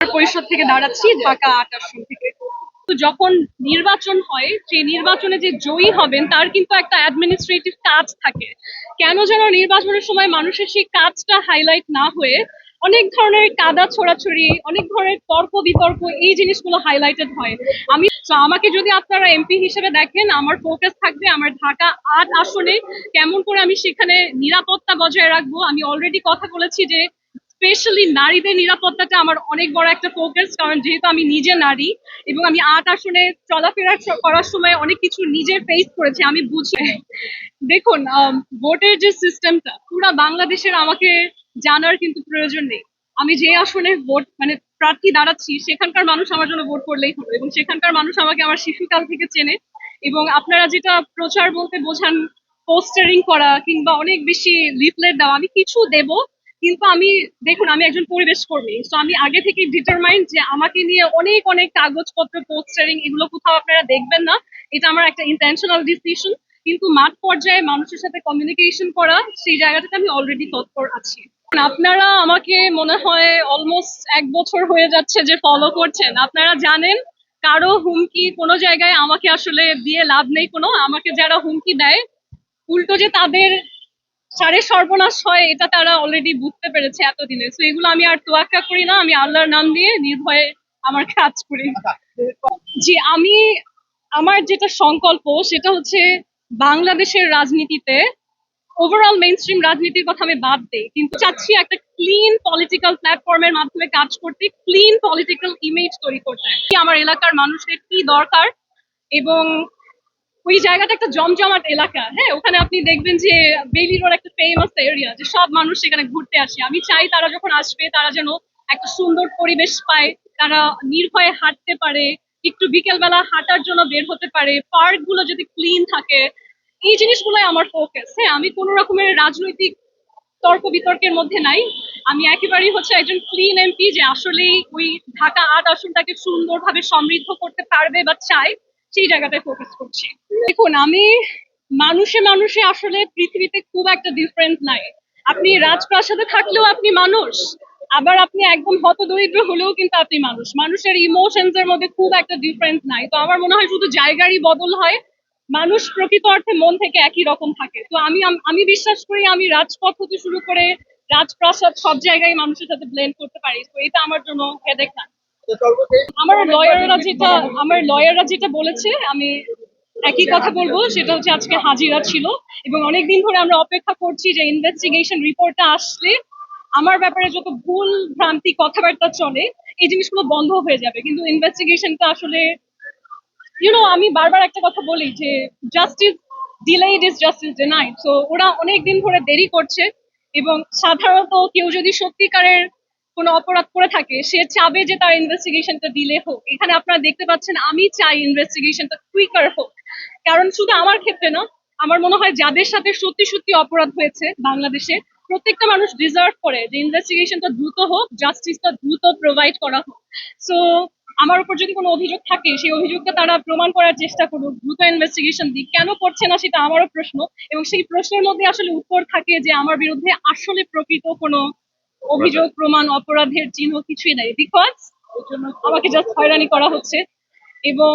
পরিষদ থেকে দাঁড়াচ্ছি, ঢাকা আট আসন থেকে। তো যখন নির্বাচন হয়, সেই নির্বাচনে যে জয়ী হবেন, তার কিন্তু একটা অ্যাডমিনিস্ট্রেটিভ কাজ থাকে। কেন যেন নির্বাচনের সময় মানুষের সেই কাজটা হাইলাইট না হয়ে অনেক ধরনের কাদা ছোড়াছড়ি, অনেক ধরনের তর্ক বিতর্ক, এই জিনিসগুলো হাইলাইটেড হয়। আমি আমাকে যদি আপনারা এমপি হিসেবে দেখেন, আমার ফোকাস থাকবে আমার ঢাকা আট আসনে। কেমন করে আমি সেখানে নিরাপত্তা বজায় রাখব? আমি অলরেডি কথা বলেছি যে স্পেশালি নারীদের নিরাপত্তাটা আমার অনেক বড় একটা ফোকাস কারণ যেহেতু আমি নিজে নারী এবং আমি আট আসনে চলাফেরা করার সময় অনেক কিছু নিজে ফেস করেছি, আমি বুঝি। দেখুন ভোটের যে সিস্টেমটা পুরো বাংলাদেশের আমাকে জানার কিন্তু প্রয়োজন নেই। আমি যে আসনে ভোট মানে প্রার্থী দাঁড়াচ্ছি, সেখানকার মানুষ আমার জন্য ভোট করলেই হলো এবং সেখানকার মানুষ আমাকে আমার শিশুকাল থেকে চেনে এবং আপনারা যেটা প্রচার বলতে বোঝান পোস্টারিং করা কিংবা অনেক বেশি লিফলেট দেওয়া, আমি কিছু দেব কিন্তু আমি, দেখুন, আমি একজন পরিবেশ কর্মী তো আমি আগে থেকে ডিটারমাইন্ড যে আমাকে নিয়ে অনেক অনেক কাগজপত্র পোস্টারিং এগুলো কোথাও আপনারা দেখবেন না। এটা আমার একটা ইন্টেনশনাল ডিসিশন কিন্তু মাঠ পর্যায়ে মানুষের সাথে কমিউনিকেশন করা, সেই জায়গাটাতে আমি অলরেডি তৎপর আছি। আপনারা আমাকে মনে হয় অলমোস্ট এক বছর হয়ে যাচ্ছে যে ফলো করছেন। আপনারা জানেন, কারও হুমকি কোনো জায়গায় আমাকে আসলে দিয়ে লাভ নেই কোনো। আমাকে যারা হুমকি দেয়, উল্টো যে তাদের সারে সর্বনাশ হয়, এটা তারা অলরেডি বুঝতে পেরেছে এতদিনে। তো এগুলো আমি আর তোয়াক্কা করি না, আমি আল্লাহর নাম দিয়ে নির্ভয়ে আমার কাজ করি। জি, আমি, আমার যেটা সংকল্প, সেটা হচ্ছে বাংলাদেশের রাজনীতিতে ওভারঅল মেইন স্ট্রিম রাজনীতির কথা আমি বাদ দিই, কিন্তু চাচ্ছি একটা ক্লিন পলিটিক্যাল প্ল্যাটফর্মের মাধ্যমে কাজ করতে ক্লিন পলিটিক্যাল ইমেজ তৈরি করতে। আমার এলাকার মানুষদের কি দরকার? এবং ওই জায়গাটা একটা জমজমাট এলাকা। হ্যাঁ ওখানে আপনি দেখবেন যে বেলি রোড একটা ফেমাস এরিয়া যে সব মানুষ সেখানে ঘুরতে আসে। আমি চাই তারা যখন আসবে, তারা যেন একটা সুন্দর পরিবেশ পায়, তারা নির্ভয়ে হাঁটতে পারে, একটু বিকেলবেলা হাঁটার জন্য বের হতে পারে পার্কগুলো যদি ক্লিন থাকে, এই জিনিসগুলোই আমার ফোকাস হ্যাঁ আমি কোনো রকমের রাজনৈতিক তর্ক বিতর্কের মধ্যে নাই। আমি একেবারেই হচ্ছে একজন ক্লিন এমপি যে আসলেই ওই ঢাকা আট আসনটাকে সুন্দরভাবে সমৃদ্ধ করতে পারবে বা চায়। সেই জায়গাটায় ফোকাস করছি। দেখুন, আমি মানুষে মানুষে আসলে পৃথিবীতে খুব একটা ডিফারেন্স নাই। আপনি রাজপ্রাসাদে থাকলেও আপনি মানুষ, আবার আপনি একদম হতদরিদ্র হলেও কিন্তু আপনি মানুষ। মানুষের ইমোশনস এর মধ্যে খুব একটা ডিফারেন্স নাই। তো আমার মনে হয় শুধু জায়গারই বদল হয়, মানুষ প্রকৃত অর্থে মন থেকে একই রকম থাকে। তো আমি আমি বিশ্বাস করি আমি রাজপথ হতে শুরু করে রাজপ্রাসাদ সব জায়গায় মানুষের সাথে ব্লেন্ড করতে পারি। তো এটা আমার জন্য হেডেক না। আমার লয়াররা যেটা, আমার লয়াররা যেটা বলেছে, আমি একই কথা বলব, সেটা হচ্ছে আজকে হাজিরা ছিল। এবং অনেকদিন ধরে আমরা অপেক্ষা করছি যে ইনভেস্টিগেশন রিপোর্টটা আসলে আমার ব্যাপারে যত ভুল ভ্রান্তি কথাবার্তা চলে, এই জিনিসগুলো বন্ধ হয়ে যাবে। কিন্তু ইনভেস্টিগেশনটা আসলে ইউনো আমি বারবার একটা কথা বলি যে justice delayed is justice denied so ওরা অনেক দিন ধরে দেরি করছে এবং সাধারণত কেউ যদি সত্যিকারের কোনো অপরাধ করে থাকে, সে চাবে যে তার ইনভেস্টিগেশনটা ডিলে হোক। এখানে আপনারা দেখতে পাচ্ছেন, আমি চাই ইনভেস্টিগেশনটা কুইকার হোক। কারণ শুধু আমার ক্ষেত্রে না আমার মনে হয় যাদের সাথে সত্যি সত্যি অপরাধ হয়েছে বাংলাদেশে, প্রত্যেকটা মানুষ ডিজার্ভ করে যে ইনভেস্টিগেশনটা দ্রুত হোক জাস্টিসটা দ্রুত প্রোভাইড করা হোক। সো আমার উপর যদি কোনো অভিযোগ থাকে, সেই অভিযোগটা তারা প্রমাণ করার চেষ্টা করুক, দ্রুত ইনভেস্টিগেশন দিক। কেন করছে না সেটা আমারও প্রশ্ন এবং সেই প্রশ্নের মধ্যে আসলে উত্তর থাকে যে আমার বিরুদ্ধে আসলে প্রকৃত কোনো অভিযোগ প্রমাণ অপরাধের চিহ্ন কিছুই নাই। বিকজ আমাকে জাস্ট হয়রানি করা হচ্ছে। এবং